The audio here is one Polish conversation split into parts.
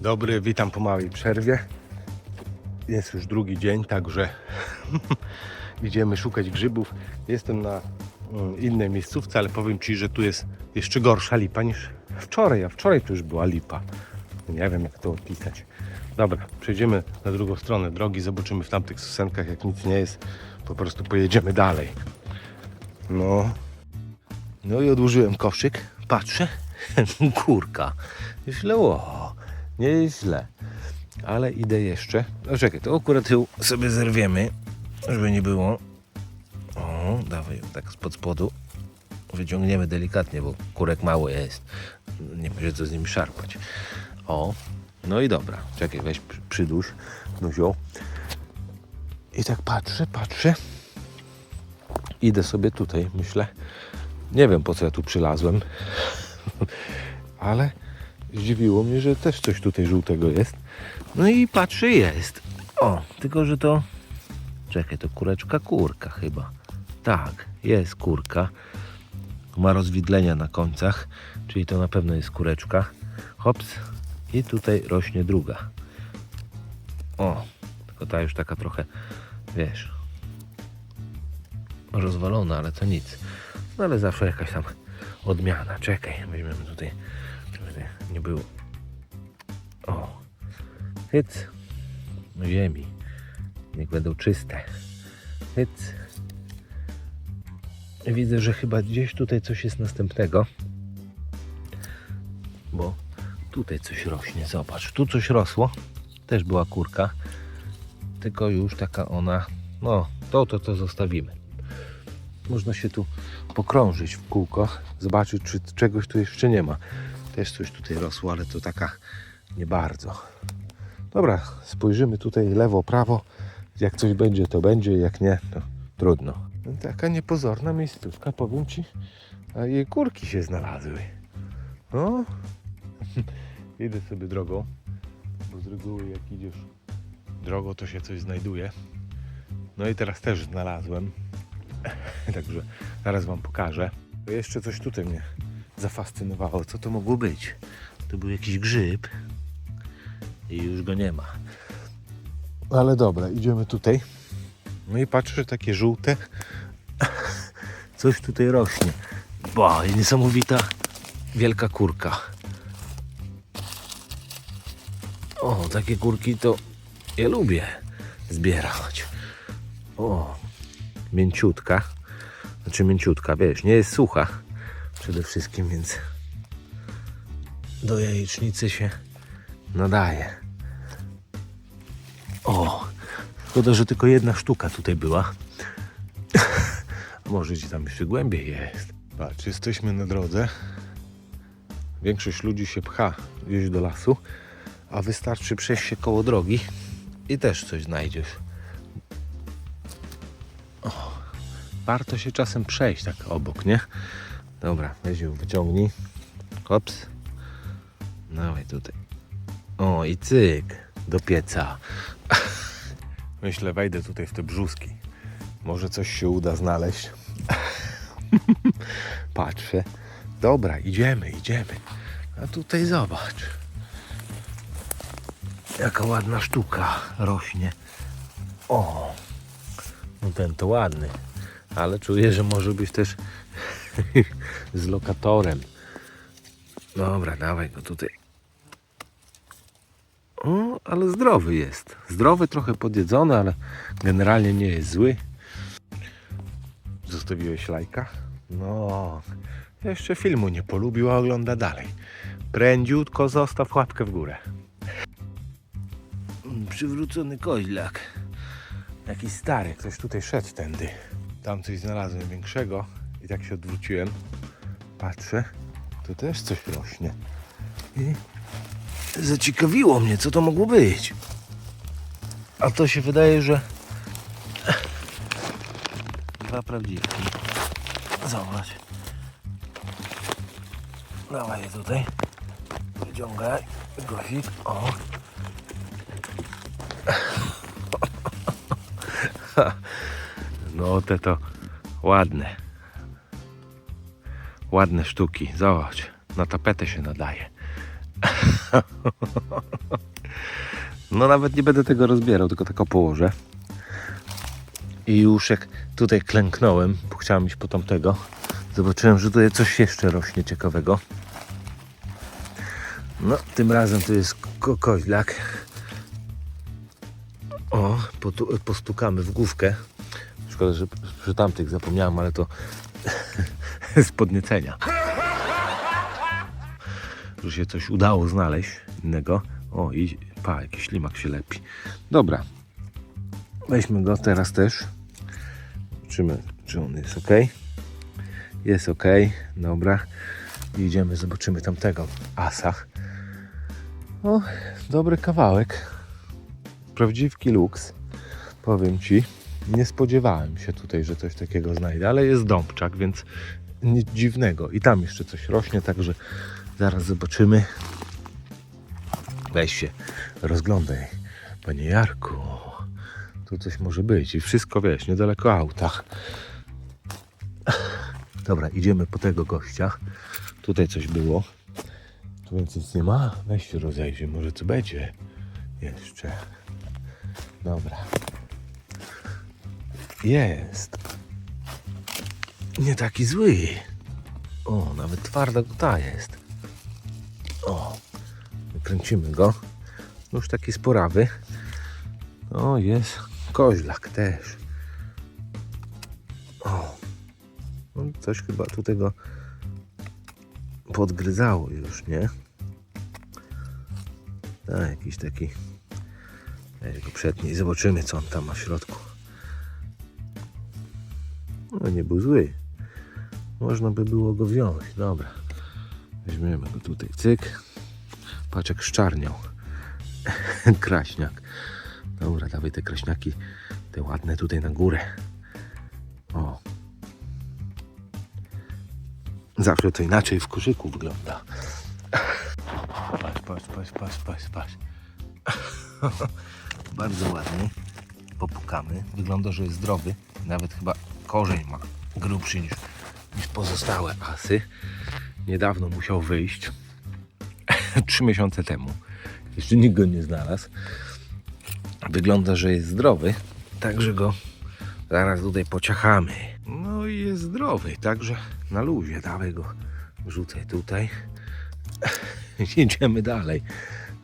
Dobry, witam po małej przerwie. Jest już drugi dzień, także idziemy szukać grzybów. Jestem na mm, innej miejscówce, ale powiem Ci, że tu jest jeszcze gorsza lipa niż wczoraj, a wczoraj tu już była lipa. Nie wiem jak to opisać. Dobra, przejdziemy na drugą stronę drogi, zobaczymy w tamtych susenkach, jak nic nie jest, po prostu pojedziemy dalej. No, no i odłożyłem koszyk, patrzę, kurka, źle, o, nie jest źle, ale idę jeszcze, no czekaj, to akurat ją sobie zerwiemy, żeby nie było, o, dawaj, tak spod spodu, wyciągniemy delikatnie, bo kurek mały jest, nie będzie co z nim szarpać, o, no i dobra, czekaj, weź przy- przydłuż, Nuzio, i tak patrzę, patrzę, idę sobie tutaj, myślę, nie wiem po co ja tu przylazłem, ale zdziwiło mnie, że też coś tutaj żółtego jest. No i patrzę, jest. O, tylko że to. Czekaj, to kureczka kurka chyba. Tak, jest kurka. Ma rozwidlenia na końcach, czyli to na pewno jest kureczka. Hops. I tutaj rośnie druga. O, tylko ta już taka trochę, wiesz, rozwalona, ale to nic. No ale zawsze jakaś tam odmiana. Czekaj, weźmiemy tutaj, żeby nie było. O, hyc, ziemi. Niech będą czyste. Hyc. Widzę, że chyba gdzieś tutaj coś jest następnego. Bo tutaj coś rośnie. Zobacz, tu coś rosło. Też była kurka. Tylko już taka ona. No, to to to zostawimy. Można się tu pokrążyć w kółko, zobaczyć, czy czegoś tu jeszcze nie ma. Też coś tutaj rosło, ale to taka nie bardzo. Dobra, spojrzymy tutaj lewo, prawo. Jak coś będzie, to będzie, jak nie, to trudno. No, Taka niepozorna miejscówka, powiem Ci, a jej kurki się znalazły. No, idę sobie drogą, bo z reguły jak idziesz drogą, to się coś znajduje. No i teraz też znalazłem. Także zaraz Wam pokażę. Jeszcze coś tutaj mnie zafascynowało. Co to mogło być? To był jakiś grzyb i już go nie ma. Ale dobra, idziemy tutaj. No i patrzę, takie żółte. Coś tutaj rośnie. Bo, niesamowita wielka kurka. O, takie kurki to ja lubię zbierać. O, mięciutka. Znaczy mięciutka, wiesz, nie jest sucha przede wszystkim, więc do jajecznicy się nadaje. O, szkoda, że tylko jedna sztuka tutaj była. Może gdzieś tam jeszcze głębiej jest. Patrz, jesteśmy na drodze. Większość ludzi się pcha gdzieś do lasu, a wystarczy przejść się koło drogi i też coś znajdziesz. warto się czasem przejść tak obok, nie? Dobra, weź ją wyciągnij. Hops. Dawaj tutaj. O i cyk. Do pieca. Myślę, wejdę tutaj w te brzuski. Może coś się uda znaleźć. Patrzę. Dobra, idziemy, idziemy. A tutaj zobacz. Jaka ładna sztuka rośnie. O, no ten to ładny ale czuję, że może być też z lokatorem. Dobra, dawaj go tutaj. O, ale zdrowy jest. Zdrowy, trochę podjedzony, ale generalnie nie jest zły. Zostawiłeś lajka? No, jeszcze filmu nie polubił, a ogląda dalej. Prędziutko zostaw łapkę w górę. Przywrócony koźlak. Jakiś stary, ktoś tutaj szedł tędy. Tam coś znalazłem większego i tak się odwróciłem. Patrzę, tu też coś rośnie. I zaciekawiło mnie, co to mogło być. A to się wydaje, że dwa prawdziwki. Zobacz. Dawaj je tutaj. Wyciągaj. Gosik. O. No te to ładne. Ładne sztuki. Zobacz. Na tapetę się nadaje. No nawet nie będę tego rozbierał, tylko tak położę. I już jak tutaj klęknąłem, bo chciałem iść po tamtego, zobaczyłem, że tutaj coś jeszcze rośnie ciekawego. No, tym razem to jest ko- koźlak. O, postukamy w główkę. Szkoda, że przy tamtych zapomniałem, ale to z podniecenia. Że się coś udało znaleźć innego. O, i pa, jakiś ślimak się lepi. Dobra. Weźmy go teraz też. Zobaczymy, czy on jest ok. Jest ok. Dobra. Idziemy, zobaczymy tamtego asa. O, dobry kawałek. Prawdziwki luks. Powiem Ci. Nie spodziewałem się tutaj, że coś takiego znajdę, ale jest dąbczak, więc nic dziwnego. I tam jeszcze coś rośnie, także zaraz zobaczymy. Weź się, rozglądaj. Panie Jarku, tu coś może być. I wszystko, wiesz, niedaleko auta. Dobra, idziemy po tego gościa. Tutaj coś było. Tu więc nic nie ma. Weź się rozejrzyj, może co będzie. Jeszcze. Dobra. Jest. Nie taki zły. O, nawet twarda ta jest. O, kręcimy go. Już taki sporawy. O, jest koźlak też. O, no coś chyba tu tego podgryzało już, nie? Tak, jakiś taki. Weź go przetnij, zobaczymy co on tam ma w środku. No nie był zły. Można by było go wziąć. Dobra. Weźmiemy go tutaj. Cyk. Patrz jak szczarniał. Kraśniak. Dobra, dawaj te kraśniaki. Te ładne tutaj na górę. O. Zawsze to inaczej w koszyku wygląda. Patrz, patrz, patrz, patrz, patrz, patrz. Bardzo ładny. Popukamy. Wygląda, że jest zdrowy. Nawet chyba korzeń ma grubszy niż, pozostałe asy. Niedawno musiał wyjść. Trzy miesiące temu. Jeszcze nikt go nie znalazł. Wygląda, że jest zdrowy. Także go zaraz tutaj pociachamy. No i jest zdrowy, także na luzie. Dawaj go, rzucaj tutaj. Idziemy dalej.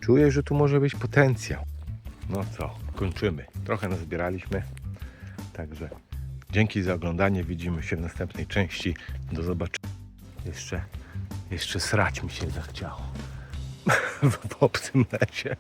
Czuję, że tu może być potencjał. No co, kończymy. Trochę nazbieraliśmy. Także dzięki za oglądanie. Widzimy się w następnej części. Do zobaczenia. Jeszcze, jeszcze srać mi się zachciało. w obcym lesie.